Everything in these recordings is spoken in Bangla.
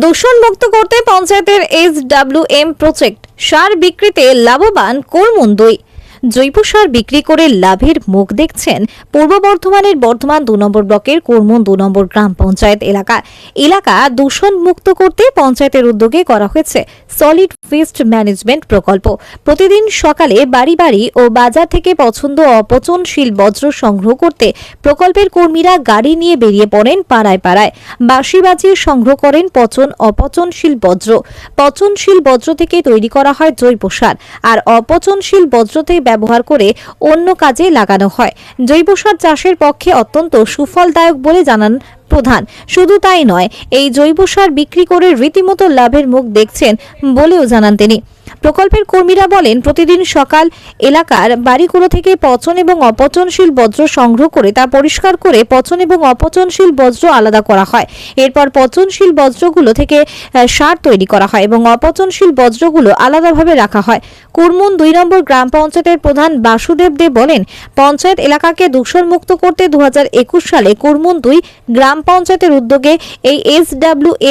দূষণ মুক্ত করতে পঞ্চায়েতের এইচ ডাব্লিউ এম প্রজেক্ট সার বিক্রিতে লাভবান কোরমুন্দুই। জৈব সার বিক্রি করে লাভের মুখ দেখছেন পূর্ব বর্ধমানের বর্ধমান দু নম্বর ব্লকের কুরমুন দু নম্বর গ্রাম পঞ্চায়েত এলাকা। এলাকা দূষণ মুক্ত করতে পঞ্চায়েতের উদ্যোগে করা হয়েছে সলিড ওয়েস্ট ম্যানেজমেন্ট প্রকল্প। প্রতিদিন সকালে বাড়ি বাড়ি ও বাজার থেকে পছন্দ অপচনশীল বজ্র সংগ্রহ করতে প্রকল্পের কর্মীরা গাড়ি নিয়ে বেরিয়ে পড়েন পাড়ায় পাড়ায়। বাঁশি বাজিয়ে সংগ্রহ করেন পচন অপচনশীল বজ্র। পচনশীল বজ্র থেকে তৈরি করা হয় জৈব সার। আর অপচনশীল বজ্র থেকে ব্যবহার করে অন্য কাজে লাগানো হয়। জৈব সার চাষের পক্ষে অত্যন্ত সুফলদায়ক বলে জানান প্রধান। শুধু তাই নয়, এই জৈব সার বিক্রি করে রীতিমতো লাভের মুখ দেখছেন বলেও জানান তিনি। প্রকল্পের কর্মীরা বলেন, প্রতিদিন সকাল এলাকার বাড়িগুলো থেকে পচন এবং অপচনশীল বজ্র সংগ্রহ করে তা পরিষ্কার করে পচন এবং অপচনশীল বজ্র আলাদা করা হয়। এরপর পচনশীল বজ্রগুলো থেকে সার তৈরি করা হয় এবং অপচনশীল বজ্রগুলো আলাদাভাবে রাখা হয়। কুরমুন দুই নম্বর গ্রাম পঞ্চায়েতের প্রধান বাসুদেব দে বলেন, পঞ্চায়েত এলাকাকে দূষণ মুক্ত করতে দু হাজার একুশ সালে কুরমুন দুই গ্রাম পঞ্চায়েতের উদ্যোগে এই এস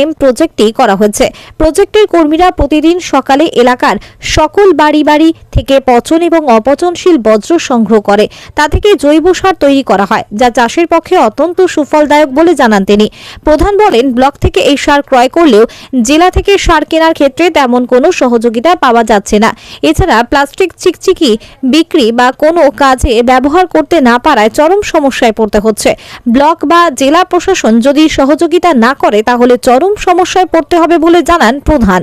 এম প্রজেক্টটি করা হয়েছে। প্রজেক্টের কর্মীরা প্রতিদিন সকালে এলাকার সকল বাড়ি বাড়ি থেকে পচন এবং অপচনশীল বজ্র সংগ্রহ করে। তা থেকে জৈব সার তৈরি করা হয়, যা চাষের পক্ষে অত্যন্ত সুফলদায়ক বলে জানান তিনি। প্রধান বলেন, ব্লক থেকে এই সার ক্রয় করলেও জেলা থেকে সার কেনার ক্ষেত্রে তেমন কোনো সহযোগিতা পাওয়া যাচ্ছে না। এছাড়া প্লাস্টিক চিকচিকি, বিক্রি বা কোনো কাজে ব্যবহার করতে না পারায় চরম সমস্যায় পড়তে হচ্ছে। ব্লক বা জেলা প্রশাসন যদি সহযোগিতা না করে, তাহলে চরম সমস্যায় পড়তে হবে বলে জানান প্রধান।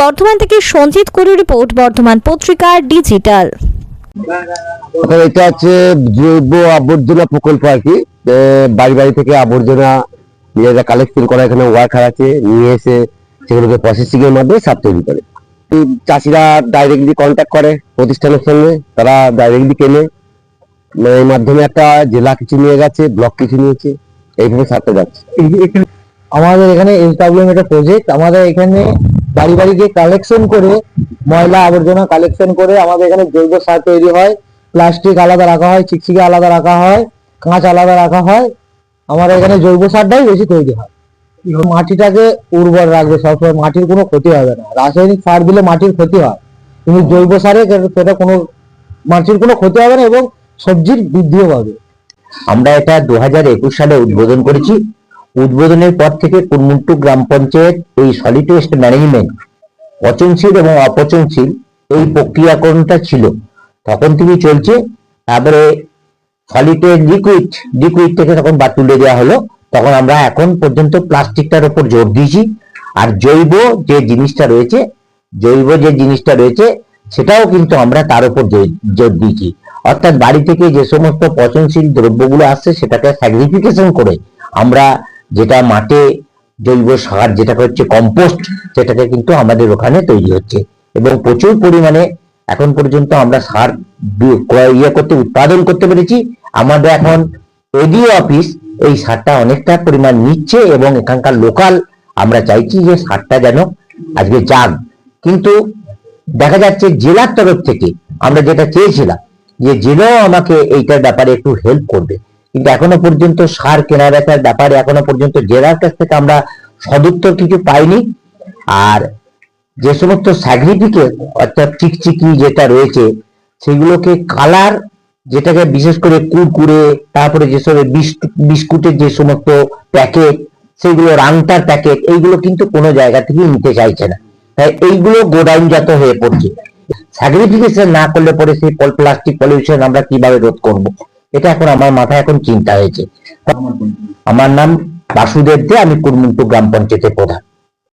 বর্ধমান থেকে সঞ্জিত কুরু রিপোর্ট বর্ধমান পত্রিকা ডিজিটাল। এটা হচ্ছে জৈব আবর্জনা প্রকল্প আর কি। বাড়ি বাড়ি থেকে আবর্জনা নিজেরা কালেকশন করা এখানে ওয়ার্কার আছে নিয়ে এসে সেগুলোকে প্রসেসিং এর মাধ্যমে সার তৈরি করে। চাষিরা ডাইরেক্টলি কন্ট্যাক্ট করে প্রতিষ্ঠানের সঙ্গে তারা ডাইরেক্টলি কেনে। মানে এই মাধ্যমে একটা জেলা কিছু নিয়ে গেছে ব্লক কিছু নিয়েছে এইভাবে সারতে যাচ্ছে। আমাদের এখানে এসডাব্লিউএম একটা প্রজেক্ট আমাদের এখানে বাড়ি বাড়ি গিয়ে কালেকশন করে ময়লা আবর্জনা কালেকশন করে আমাদের এখানে জৈব সার তৈরি হয়। প্লাস্টিক আলাদা রাখা হয়, চিকচিকি আলাদা রাখা হয়, কাঁচ আলাদা রাখা হয়। আমাদের এখানে জৈব সারটাই বেশি তৈরি হয়। মাটিটাকে উর্বর রাখবে, সবসময় মাটির কোনো ক্ষতি হবে না। রাসায়নিক সার দিলে মাটির ক্ষতি হয়। কিন্তু জৈব সারে সেটা কোনো, মাটির কোনো ক্ষতি হবে না এবং সবজির বৃদ্ধিও পাবে আমরা এটা দু হাজার একুশ সালে উদ্বোধন করেছি। উদ্বোধনের পর থেকে কুরমুন্টু গ্রাম পঞ্চায়েত এই সলিড ওয়েস্ট ম্যানেজমেন্ট পচনশীল এবং অপচনশীল এই প্রক্রিয়াকরণটা ছিল। তখন থেকে চলছে তারপরে সলিডের লিকুইড লিকুইড থেকে তখন বা তুলে দেওয়া হলো। তখন আমরা এখন পর্যন্ত প্লাস্টিকটার উপর জোর দিয়েছি। আর জৈব যে জিনিসটা রয়েছে, জৈব যে জিনিসটা রয়েছে, সেটাও কিন্তু আমরা তার উপর জোর- জোর দিয়েছি। অর্থাৎ বাড়ি থেকে যে সমস্ত পচনশীল দ্রব্যগুলো আসছে, সেটাকে স্যাগ্রিফিকেশন করে আমরা যেটা মাঠে জৈব সার, যেটাকে হচ্ছে কম্পোস্ট সেটাকে কিন্তু আমাদের ওখানে তৈরি হচ্ছে। এবং প্রচুর পরিমাণে এখন পর্যন্ত আমরা সার ইয়ে করতে, উৎপাদন করতে পেরেছি। আমাদের এখন এডিও অফিস এই সারটা অনেকটা পরিমাণ নিচ্ছে এবং এখানকার লোকাল, আমরা চাইছি যে সারটা যেন আজকে যাক। কিন্তু দেখা যাচ্ছে জেলার তরফ থেকে আমরা যেটা চেয়েছিলাম, যে জেলাও আমাকে এইটার ব্যাপারে একটু হেল্প করবে। কিন্তু এখনও পর্যন্ত সার কেনা বেচার ব্যাপারে, এখনও পর্যন্ত জেলার কাছ থেকে আমরা সদুত্তর কিছু পাইনি। আর যে সমস্ত সার্টিফিকেট অর্থাৎ চিকচিকি যেটা রয়েছে, সেগুলোকে কালার যেটাকে বিশেষ করে কুরকুরে, তারপরে যেসব বিস্ক- বিস্কুটের যে সমস্ত প্যাকেট, সেগুলো রাংটার প্যাকেট, এইগুলো কিন্তু কোনো জায়গা থেকে নিতে চাইছে না। তাই এইগুলো গোডাউনজাত হয়ে পড়ছে। স্যাগ্রিফিকেশন না করলে পরে সেই প্লাস্টিক পলিউশন আমরা কীভাবে রোধ করব? এটা এখন আমার মাথায় এখন চিন্তা হয়েছে। আমার নাম বাসুদেব দে আমি কুরমুন্টু গ্রাম পঞ্চায়েতের প্রধান।